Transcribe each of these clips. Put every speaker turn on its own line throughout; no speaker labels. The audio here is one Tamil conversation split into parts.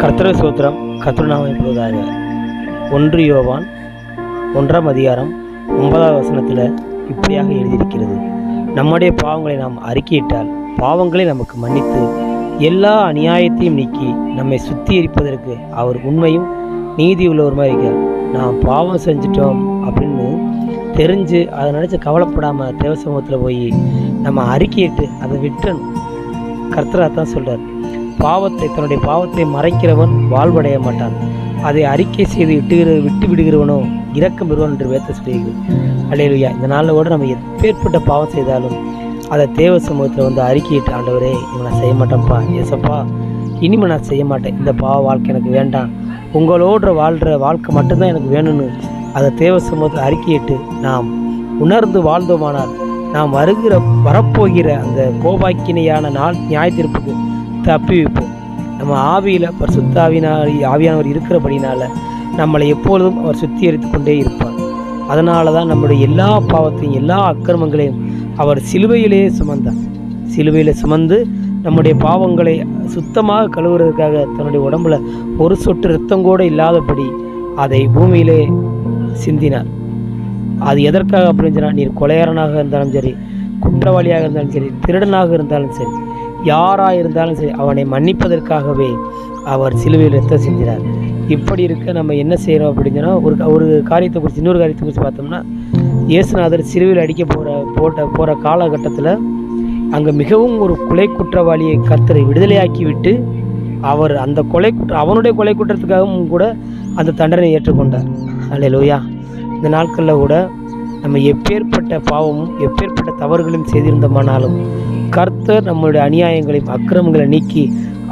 கர்த்தர சூத்திரம் கர்த்தநாமம் ஒன்று யோவான் ஒன்றாம் அதிகாரம் ஒன்பதாவது வசனத்தில் இப்படியாக எழுதியிருக்கிறது. நம்முடைய பாவங்களை நாம் அறிக்கையிட்டால் பாவங்களை நமக்கு மன்னித்து எல்லா அநியாயத்தையும் நீக்கி நம்மை சுத்திகரிப்பதற்கு அவர் உண்மையும் நீதி உள்ளவருமா இருக்கார் நாம் பாவம் செஞ்சிட்டோம் அப்படின்னு தெரிஞ்சு அதை நினச்சி கவலைப்படாமல் தேவ சமூகத்தில் போய் நம்ம அறிக்கையிட்டு அதை விட்டுறணும். கர்த்தராக தான் சொல்கிறார் பாவத்தை தன்னுடைய பாவத்தை மறைக்கிறவன் வாழ்வடைய மாட்டான். அதை அறிக்கை செய்து விட்டுகிற விட்டு விடுகிறவனோ இரக்கம் பெறுவான் என்று வேத்த சொல்லுகிறது. அலையலுயா இந்த நாளில் கூட நம்ம எப்பேற்பட்ட பாவம் செய்தாலும் அதை தேவ சமூகத்தில் வந்து அறிக்கையிட்டு ஆண்டவரே இவனை நான் செய்ய மாட்டேன்ப்பா ஏசப்பா இனிமேல் நான் செய்ய மாட்டேன். இந்த பாவ வாழ்க்கை எனக்கு வேண்டாம். உங்களோட வாழ்கிற வாழ்க்கை மட்டும்தான் எனக்கு வேணும்னு அதை தேவ சமூகத்தில் அறிக்கையிட்டு நாம் உணர்ந்து வாழ்ந்தோமானால் நாம் வருகிற வரப்போகிற அந்த கோபாக்கினையான நாள் நியாயத்திற்புக்கு தப்பி வைப்போம் நம்ம ஆவியில் பரிசுத்தாவினால் ஆவியானவர் இருக்கிறபடினால நம்மளை எப்பொழுதும் அவர் சுத்திகரித்து கொண்டே இருப்பார். அதனால தான் நம்முடைய எல்லா பாவத்தையும் எல்லா அக்கிரமங்களையும் அவர் சிலுவையிலே சுமந்தார். சிலுவையில் சுமந்து நம்முடைய பாவங்களை சுத்தமாக கழுவுறதுக்காக தன்னுடைய உடம்புல ஒரு சொட்டு ரத்தம் கூட இல்லாதபடி அதை பூமியிலே சிந்தினார். அது எதற்காக அப்படின்னு சொன்னால் நீர் கொலையாரனாக இருந்தாலும் சரி குற்றவாளியாக இருந்தாலும் சரி திருடனாக இருந்தாலும் சரி யாராக இருந்தாலும் சரி அவனை மன்னிப்பதற்காகவே அவர் சிலுவையில் ரத்தம் செஞ்சினார் இப்படி இருக்க நம்ம என்ன செய்கிறோம் அப்படின்னா ஒரு ஒரு காரியத்தை குறித்து இன்னொரு காரியத்தை குறித்து பார்த்தோம்னா இயேசுநாதர் சிலுவையில் அடிக்க போகிற போட்ட போகிற காலகட்டத்தில் அங்கே மிகவும் ஒரு கொலை குற்றவாளியை கர்த்தரை விடுதலையாக்கி விட்டு அவர் அந்த கொலை குற்ற அவனுடைய கொலை குற்றத்துக்காகவும் கூட அந்த தண்டனை ஏற்றுக்கொண்டார். அல்ல லோயா இந்த நாட்களில் கூட நம்ம எப்பேற்பட்ட பாவமும் எப்பேற்பட்ட தவறுகளையும் செய்திருந்தோமானாலும் கர்த்தர் நம்மளுடைய அநியாயங்களையும் அக்கிரமங்களை நீக்கி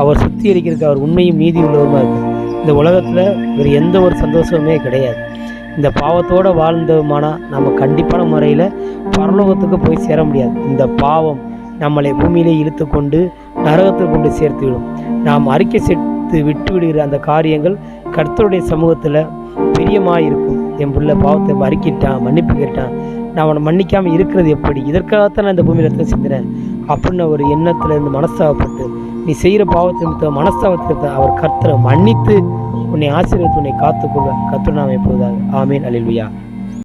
அவர் சுத்திகரிக்கிறதுக்கு அவர் உண்மையும் நீதி உள்ளவருமா இருக்கு இந்த உலகத்தில் வேறு எந்த ஒரு சந்தோஷமுமே கிடையாது. இந்த பாவத்தோடு வாழ்ந்தோமானா நம்ம கண்டிப்பான முறையில் பரலோகத்துக்கு போய் சேர முடியாது. இந்த பாவம் நம்மளை பூமியிலே இழுத்து கொண்டு நரகத்தில் கொண்டு சேர்த்து விடும். நாம் அறிக்கை சேர்த்து விட்டு விடுகிற அந்த காரியங்கள் கர்த்தருடைய சமூகத்தில் பிரியமாக இருக்கும். என் பிள்ளை பாவத்தை அறிக்கிட்டான் மன்னிப்பு கேட்டான். நான் அவனை மன்னிக்காமல் இருக்கிறது எப்படி? இதற்காகத்தான் நான் இந்த பூமியில் ரத்தம் சிந்தினேன் அப்படின்னு ஒரு எண்ணத்தில் இருந்து மனஸ்தாபப்பட்டு நீ செய்கிற பாவத்தை நிமித்தம் மனஸ்தாபத்தை அவர் கர்த்தரை மன்னித்து உன்னை ஆசீர்வத்து உன்னை காத்துக்கொள்வேன் கர்த்தர் எப்போதாக ஆமீன். அலில்வியா